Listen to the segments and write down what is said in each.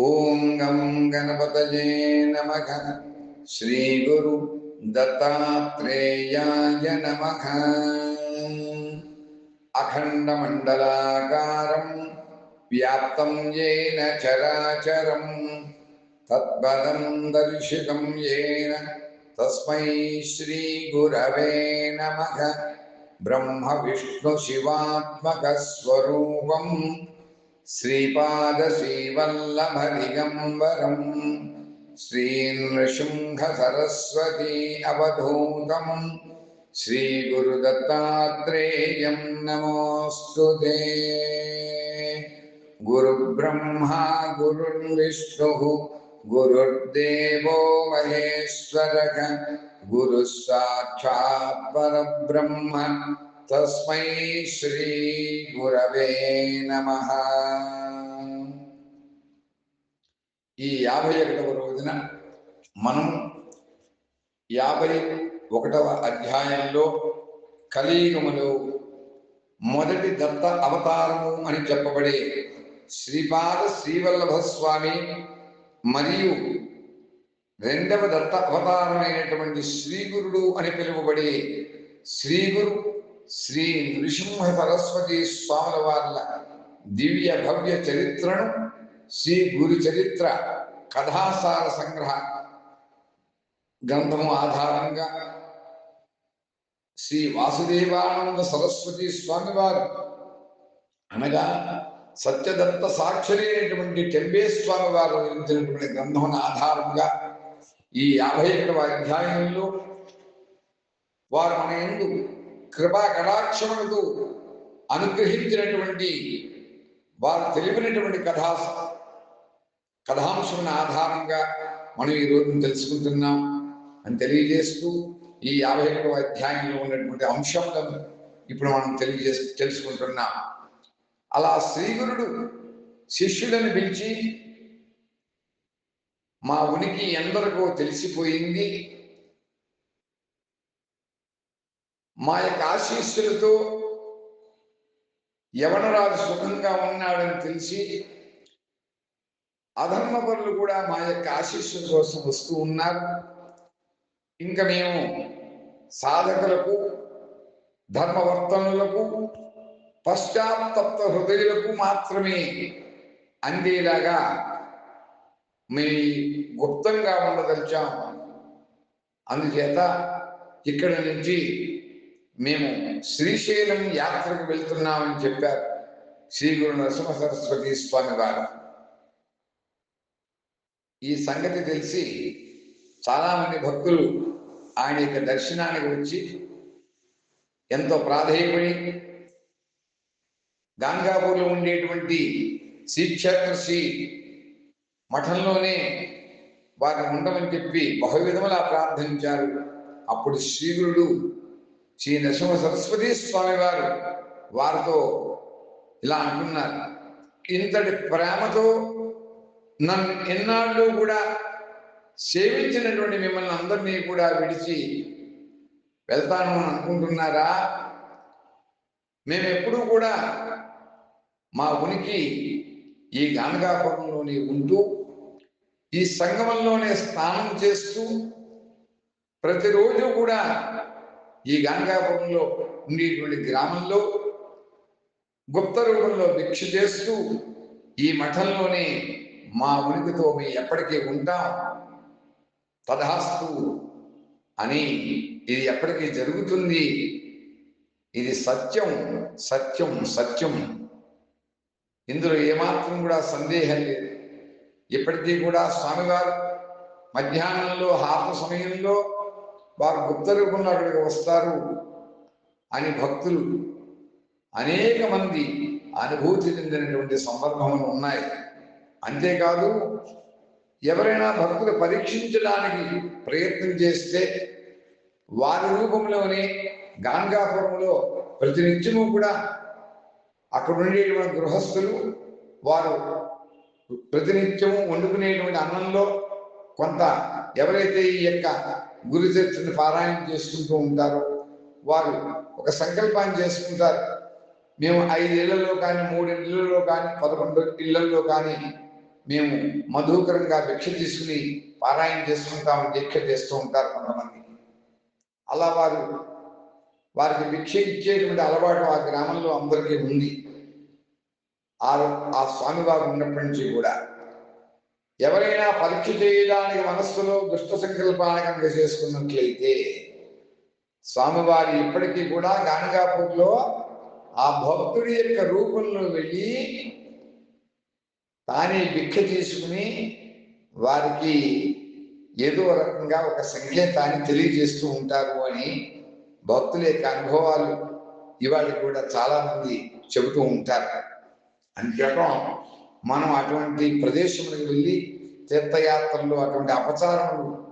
ॐ गं गणपतये नमः श्रीगुरु दत्तात्रेयाय नमः अखण्डमण्डलाकारं व्याप्तं येन चराचरं तत्पदं दर्शितं येन तस्मै श्रीगुरवे नमः ब्रह्मविष्णुशिवात्मकस्वरूपम् బ్రహ్మ విష్ణు శివాత్మక స్వరూపం శ్రీపాద శ్రీవల్లభ దిగంబరం శ్రీ నృసింహ సరస్వతీ అవధూతం శ్రీ గురు తస్మై శ్రీ గురవే నమ ఈ యాభై ఒకటవ రోజున మనం యాభై ఒకటవ అధ్యాయంలో కలియుగములో మొదటి దత్త అవతారము అని చెప్పబడే శ్రీపాద శ్రీవల్లభ స్వామి మరియు రెండవ దత్త అవతారమైనటువంటి శ్రీగురుడు అని పిలువబడే శ్రీగురు శ్రీ నృసింహ సరస్వతి స్వాముల వార్ల దివ్య భవ్య చరిత్రను శ్రీ గురు చరిత్ర కథాసార సంగ్రహ గ్రంథము ఆధారంగా శ్రీ వాసుదేవానంద సరస్వతి స్వామి వారు అనగా సత్యదత్త సాక్షరి అయినటువంటి టెంబే స్వామి వారు నిర్మించినటువంటి గ్రంథమును ఆధారంగా ఈ యాభై ఒకటవ అధ్యాయంలో వారు మన ఎందుకు కృపా కటాక్షములతో అనుగ్రహించినటువంటి వారు తెలిపినటువంటి కథా కథాంశం ఆధారంగా మనం ఈ రోజు తెలుసుకుంటున్నాం అని తెలియజేస్తూ ఈ యాభై ఒకటవ అధ్యాయంలో ఉన్నటువంటి అంశములను ఇప్పుడు మనం తెలియజే తెలుసుకుంటున్నాం. అలా శ్రీగురుడు శిష్యులను పిలిచి మా ఉనికి ఎందరికో తెలిసిపోయింది మా యొక్క ఆశీస్సులతో యవనరాజు సుఖంగా ఉన్నాడని తెలిసి అధర్మపరులు కూడా మా యొక్క ఆశీస్సుల కోసం వస్తూ ఉన్నారు. ఇంకా మేము సాధకులకు ధర్మవర్తనులకు పశ్చాత్తప్త హృదయులకు మాత్రమే అందేలాగా మీ గుప్తంగా ఉండదలిచాం. అందుచేత ఇక్కడి నుంచి మేము శ్రీశైలం యాత్రకు వెళ్తున్నామని చెప్పారు. శ్రీ గురు నరసింహ సరస్వతి స్వామి వారు. ఈ సంగతి తెలిసి చాలామంది భక్తులు ఆయన యొక్క దర్శనానికి వచ్చి ఎంతో ప్రాధేయపడి గాంగాపూర్లో ఉండేటువంటి శ్రీక్షేత్ర శ్రీ మఠంలోనే వారిని ఉండమని చెప్పి బహువిధములా ప్రార్థించారు. అప్పుడు శ్రీగురుడు శ్రీ నరసింహ సరస్వతి స్వామి వారు వారితో ఇలా అంటున్నారు. ఇంతటి ప్రేమతో నన్ను ఎన్నాళ్ళు కూడా సేవించినటువంటి మిమ్మల్ని అందరినీ కూడా విడిచి వెళ్తాను అని అనుకుంటున్నారా? మేము ఎప్పుడూ కూడా మా ఉనికి ఈ గానగాపురంలోనే ఉంటూ ఈ సంగమంలోనే స్నానం చేస్తూ ప్రతిరోజు కూడా ఈ గంగాపురంలో ఉండేటువంటి గ్రామంలో గుప్త రూపంలో భిక్ష చేస్తూ ఈ మఠంలోనే మా ఉనికితో మేము ఎప్పటికీ ఉంటాం. తదహాస్తు అని ఇది ఎప్పటికీ జరుగుతుంది. ఇది సత్యం సత్యం సత్యం. ఇందులో ఏమాత్రం కూడా సందేహం లేదు. ఇప్పటికీ కూడా స్వామివారు మధ్యాహ్నంలో హారత సమయంలో వారు గుప్త రూపంలో అక్కడికి వస్తారు అని భక్తులు అనేక మంది అనుభూతి చెందినటువంటి సందర్భములు ఉన్నాయి. అంతేకాదు ఎవరైనా భక్తులు పరీక్షించడానికి ప్రయత్నం చేస్తే వారి రూపంలోనే గాంగాపురంలో ప్రతినిత్యము కూడా అక్కడ ఉండేటువంటి గృహస్థులు వారు ప్రతినిత్యము వండుకునేటువంటి అన్నంలో కొంత ఎవరైతే ఈ యొక్క గురు చర్చను పారాయణ చేసుకుంటూ ఉంటారో. వారు ఒక సంకల్పాన్ని చేసుకుంటారు. మేము ఐదేళ్ళలో కానీ మూడు ఇళ్ళలో కానీ పదకొండు ఇళ్ళలో కానీ మేము మధుకరంగా భిక్ష తీసుకుని పారాయణ చేసుకుంటామని దీక్ష చేస్తూ ఉంటారు కొంతమంది. అలా వారు వారికి భిక్ష ఇచ్చేటువంటి అలవాటు ఆ గ్రామంలో అందరికీ ఉంది. ఆ ఆ స్వామివారు ఉన్నప్పటి నుంచి కూడా. ఎవరైనా పరీక్ష చేయడానికి మనస్సులో దుష్ట సంకల్పాన్ని కనుక చేసుకున్నట్లయితే స్వామివారి ఇప్పటికీ కూడా గానగాపూర్లో ఆ భక్తుడి యొక్క రూపంలో వెళ్ళి తానే భిక్ష తీసుకుని వారికి ఏదో రకంగా ఒక సంకేతాన్ని తెలియజేస్తూ ఉంటారు అని భక్తుల యొక్క అనుభవాలు ఇవాళ కూడా చాలామంది చెబుతూ ఉంటారు. అందుచేతం మనం అటువంటి ప్రదేశములకు వెళ్ళి తీర్థయాత్రలు అటువంటి అపచారములు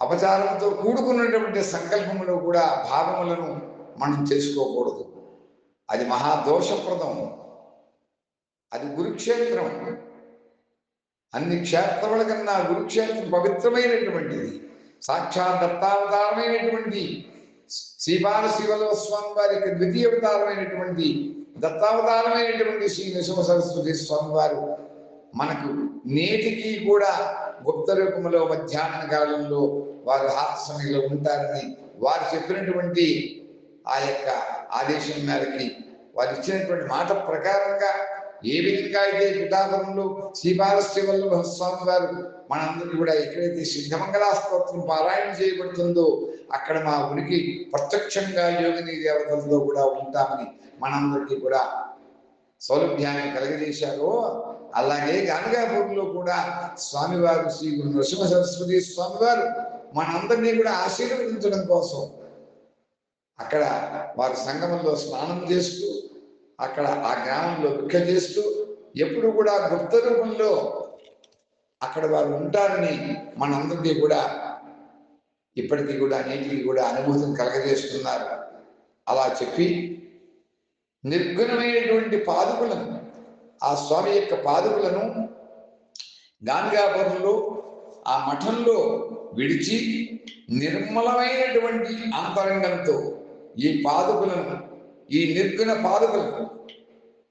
అపచారంతో కూడుకున్నటువంటి సంకల్పములు కూడా భావములను మనం చేసుకోకూడదు అది మహాదోషప్రదం. అది గురుక్షేత్రం అన్ని క్షేత్రముల కన్నా గురుక్షేత్రం పవిత్రమైనటువంటిది. సాక్షాత్ దత్తావతారమైనటువంటి శ్రీపాల శివలో స్వామి వారి యొక్క ద్వితీయ అవతారమైనటువంటి దత్తావతారమైనటువంటి శ్రీ నృసింహ సరస్వతి స్వామి వారు మనకు నేటికి కూడా గుప్త రూపంలో మధ్యాహ్న కాలంలో వారు హాస్యంలో సమయంలో ఉంటారని వారు చెప్పినటువంటి ఆ యొక్క ఆదేశం మేరకి వారు ఇచ్చినటువంటి మాట ప్రకారంగా ఏ విధంగా అయితే పిఠాపురంలో శ్రీపాలశ్రీ వల్లభ స్వామి వారు మనందరికీ కూడా ఎక్కడైతే సిద్ధమంగళా స్తోత్రం పారాయణ చేయబడుతుందో అక్కడ మా ఉనికి ప్రత్యక్షంగా యోగిని దేవతలతో కూడా ఉంటామని మనందరికీ కూడా సౌలభ్యాన్ని కలగజేశారో. అలాగే గానగాపూర్లో కూడా స్వామివారు శ్రీ గురు నృసింహ సరస్వతి స్వామివారు మనందరినీ కూడా ఆశీర్వదించడం కోసం అక్కడ వారు సంగమంలో స్నానం చేస్తూ అక్కడ ఆ గ్రామంలో భిక్ష చేస్తూ ఎప్పుడు కూడా గుప్త రూపంలో అక్కడ వారు ఉంటారని మనందరికీ కూడా ఇప్పటికీ కూడా నేటికి కూడా అనుభూతిని కలగజేస్తున్నారు. అలా చెప్పి నిర్గుణమైనటువంటి పాదుకులను ఆ స్వామి యొక్క పాదుకులను గాంగాపురంలో ఆ మఠంలో విడిచి నిర్మలమైనటువంటి అంతరంగంతో ఈ పాదుకులను ఈ నిర్గుణ పాదుకులను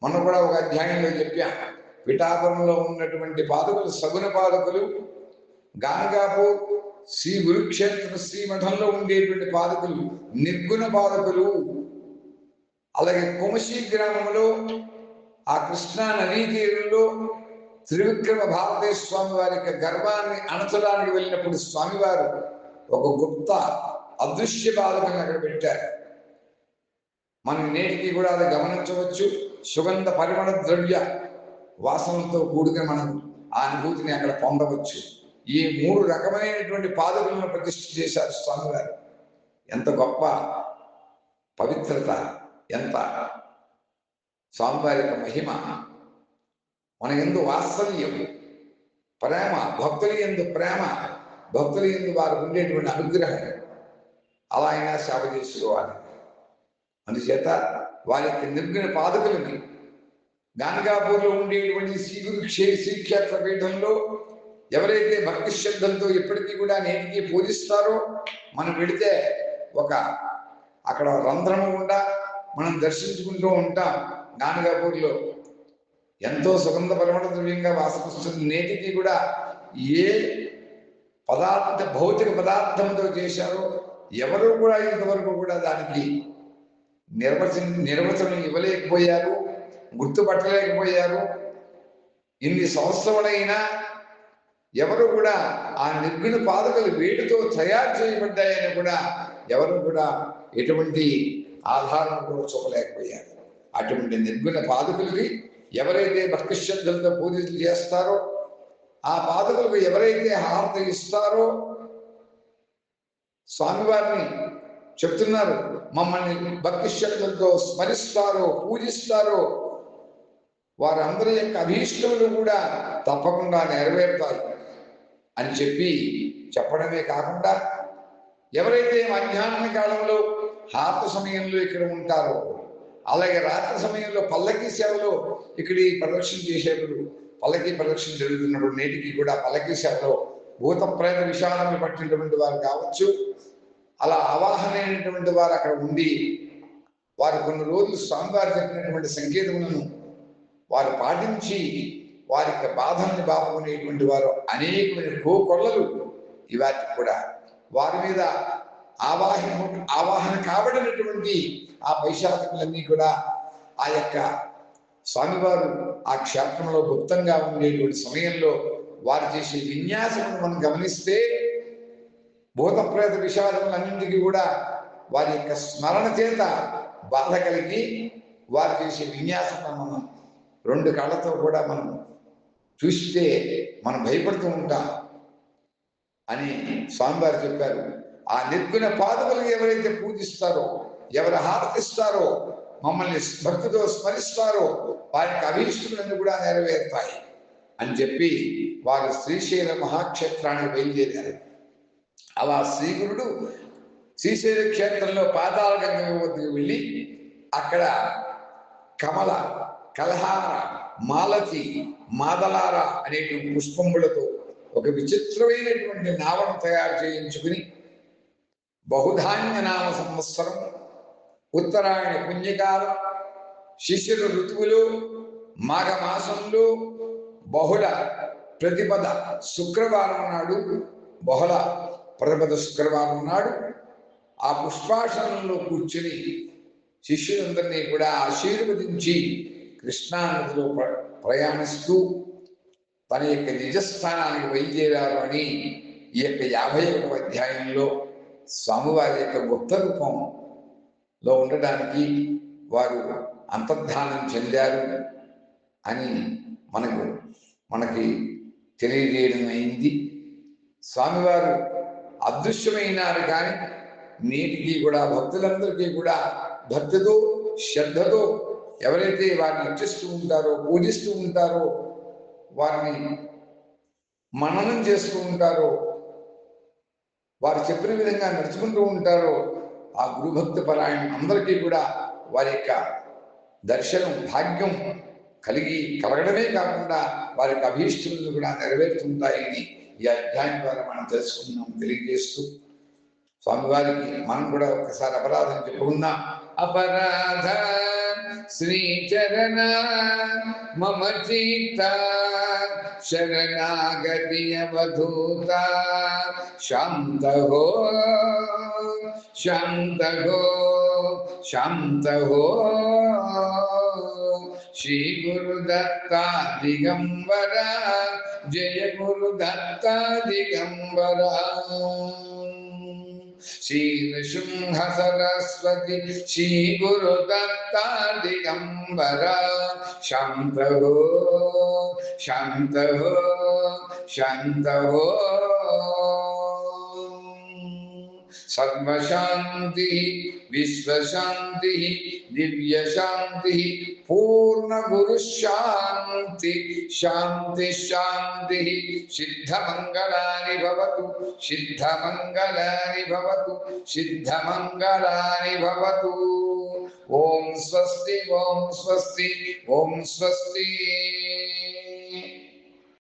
మనం కూడా ఒక అధ్యాయంలో చెప్పాం. పిఠాపురంలో ఉన్నటువంటి పాదుకులు సగుణ పాదుకులు గానగాపూర్ శ్రీ గురుక్షేత్ర శ్రీమఠంలో ఉండేటువంటి పాదుకులు నిర్గుణ పాదుకులు అలాగే కుమశీ గ్రామంలో ఆ కృష్ణా నదీ తీరంలో త్రివిక్రమ భారతీయ స్వామి వారి యొక్క గర్వాన్ని అణచడానికి వెళ్ళినప్పుడు స్వామివారు ఒక గుప్త అదృశ్య బాధకం అక్కడ పెట్టారు. మనం నేటికి కూడా అది గమనించవచ్చు. సుగంధ పరిమళ ద్రవ్య వాసనలతో కూడిన మనం ఆ అనుభూతిని అక్కడ పొందవచ్చు. ఈ మూడు రకమైనటువంటి పాదకులను ప్రతిష్ఠ చేశారు స్వామివారు. ఎంత గొప్ప పవిత్రత. ఎంత స్వామివారి యొక్క మహిమ? మన ఎందు వాత్సల్యం ప్రేమ భక్తులు ఎందు ప్రేమ భక్తులు ఎందు వారు ఉండేటువంటి అనుగ్రహం. అలా అయినా సేవ చేసుకోవాలి. అందుచేత వారి యొక్క నిర్గుణ పాదకులని గానగాపూర్లో ఉండేటువంటి శ్రీగురు శ్రీక్షేత్ర పీఠంలో ఎవరైతే భక్తి శ్రద్ధలతో ఎప్పటికీ కూడా నేటికి పూజిస్తారో మనం వెళితే ఒక అక్కడ రంధ్రము ఉండా మనం దర్శించుకుంటూ ఉంటాం నానగాపూర్లో ఎంతో సుగంధ పరిమళ ద్రవ్యంగా వాసన నేటికి కూడా ఏ పదార్థ భౌతిక పదార్థంతో చేశారో ఎవరు కూడా ఇంతవరకు కూడా దానికి నిర్వచన నిర్వచనం ఇవ్వలేకపోయారు గుర్తుపట్టలేకపోయారు. ఇన్ని సంవత్సరములైనా ఎవరు కూడా ఆ నిర్గుణ పాదకలు వేటితో తయారు చేయబడ్డాయని కూడా ఎవరు కూడా ఎటువంటి ఆధారం కూడా చూపలేకపోయారు అటువంటి నిర్గుణ పాదుకులకి ఎవరైతే భక్తిశ్రద్ధలతో పూజలు చేస్తారో ఆ పాదకులకు ఎవరైతే హారతి ఇస్తారో స్వామివారిని చెప్తున్నారు మమ్మల్ని భక్తి శ్రద్ధలతో స్మరిస్తారో పూజిస్తారో వారందరి యొక్క అభీష్టములు కూడా తప్పకుండా నెరవేరుతాయి అని చెప్పి చెప్పడమే కాకుండా ఎవరైతే మధ్యాహ్న కాలంలో హాత సమయంలో ఇక్కడ ఉంటారో. అలాగే రాత్రి సమయంలో పల్లకి సేవలో ఇక్కడ ఈ ప్రదక్షిణ చేసేప్పుడు పల్లకి ప్రదక్షిణ జరుగుతున్నప్పుడు నేటికి కూడా పల్లకి సేవలో భూత ప్రేత విషాలను పట్టినటువంటి వారు కావచ్చు. అలా అవాహనైనటువంటి వారు అక్కడ ఉండి వారు కొన్ని రోజులు స్వామివారు చెప్పినటువంటి సంకేతములను వారు పాటించి వారి యొక్క బాధల్ని బాపుకునేటువంటి వారు అనేకమైన కోకొల్లలు ఇవాటికి కూడా. వారి మీద ఆవాహన ఆవాహన కాబడినటువంటి ఆ పైశాచికులన్నీ కూడా ఆ యొక్క స్వామివారు ఆ క్షేత్రంలో గుప్తంగా ఉండేటువంటి సమయంలో వారు చేసే విన్యాసం మనం గమనిస్తే భూతప్రేత విషాదములన్నింటికి కూడా వారి యొక్క స్మరణ చేత బాధ కలిగి వారు చేసే విన్యాసం మనం రెండు కళ్ళతో కూడా మనం చూస్తే మనం భయపడుతూ ఉంటాం అని స్వామివారు చెప్పారు. ఆ నిర్గుణ పాదములు ఎవరైతే పూజిస్తారో ఎవరు హారతిస్తారో మమ్మల్ని భక్తితో స్మరిస్తారో వారికి అభీష్టములను కూడా నెరవేరుతాయి అని చెప్పి వారు శ్రీశైల మహాక్షేత్రానికి బయలుదేరారు. అలా శ్రీగురుడు శ్రీశైల క్షేత్రంలో పాతాల గంగ వద్దకు వెళ్ళి అక్కడ కమల కలహార మాలతి మాదలార అనేటువంటి పుష్పములతో ఒక విచిత్రమైనటువంటి నావను తయారు చేయించుకుని బహుధాన్య నామ సంవత్సరం ఉత్తరాయణ పుణ్యకాలం శిష్యుల ఋతువులు మాఘమాసంలో బహుళ ప్రతిపద శుక్రవారం నాడు బహుళ ప్రతిపద శుక్రవారం నాడు ఆ పుష్పాసనంలో కూర్చుని శిష్యులందరినీ కూడా ఆశీర్వదించి కృష్ణానదిలో ప్రయాణిస్తూ తన యొక్క నిజస్థానానికి బయలుదేరారు అని ఈ యొక్క యాభై ఒక అధ్యాయంలో స్వామివారి యొక్క గుప్త రూపంలో ఉండడానికి వారు అంతర్ధానం చెందారు అని మనకు మనకి తెలియజేయడం అయింది. స్వామివారు అదృశ్యమైనారు కానీ నేటికి కూడా భక్తులందరికీ కూడా భక్తితో శ్రద్ధతో ఎవరైతే వారిని అర్చిస్తూ ఉంటారో పూజిస్తూ ఉంటారో వారిని మననం చేస్తూ ఉంటారో వారు చెప్పిన విధంగా నడుచుకుంటూ ఉంటారో ఆ గురుభక్త పరాయణం అందరికీ కూడా వారి యొక్క దర్శనం భాగ్యం కలిగి కలగడమే కాకుండా వారి యొక్క అభీష్టములు కూడా నెరవేరుతుంటాయని ఈ అధ్యాయం ద్వారా మనం తెలుసుకున్నాం తెలియజేస్తూ. స్వామివారికి మనం కూడా ఒకసారి అపరాధం చెప్పుకుందాం. అపరాధ श्रीचरण मम शरणागति शरणागतियवधूता। शान्त हो शांत हो, शान्त हो। श्रीगुरुदत्ता दिगम्बरा जय गुरुदत्ता दिगंबरा గురుదత్త దిగంబర శ్రీ నృసింహ సరస్వతి శ్రీ గురు దత్త सर्वशांति विश्वशांति दिव्य शांति पूर्ण गुरु शांति शांति शांति सिद्ध मंगलानि भवतु सिद्ध मंगलानि भवतु सिद्ध मंगलानि भवतु। ओम स्वस्ति ओम स्वस्ति ओम स्वस्ति।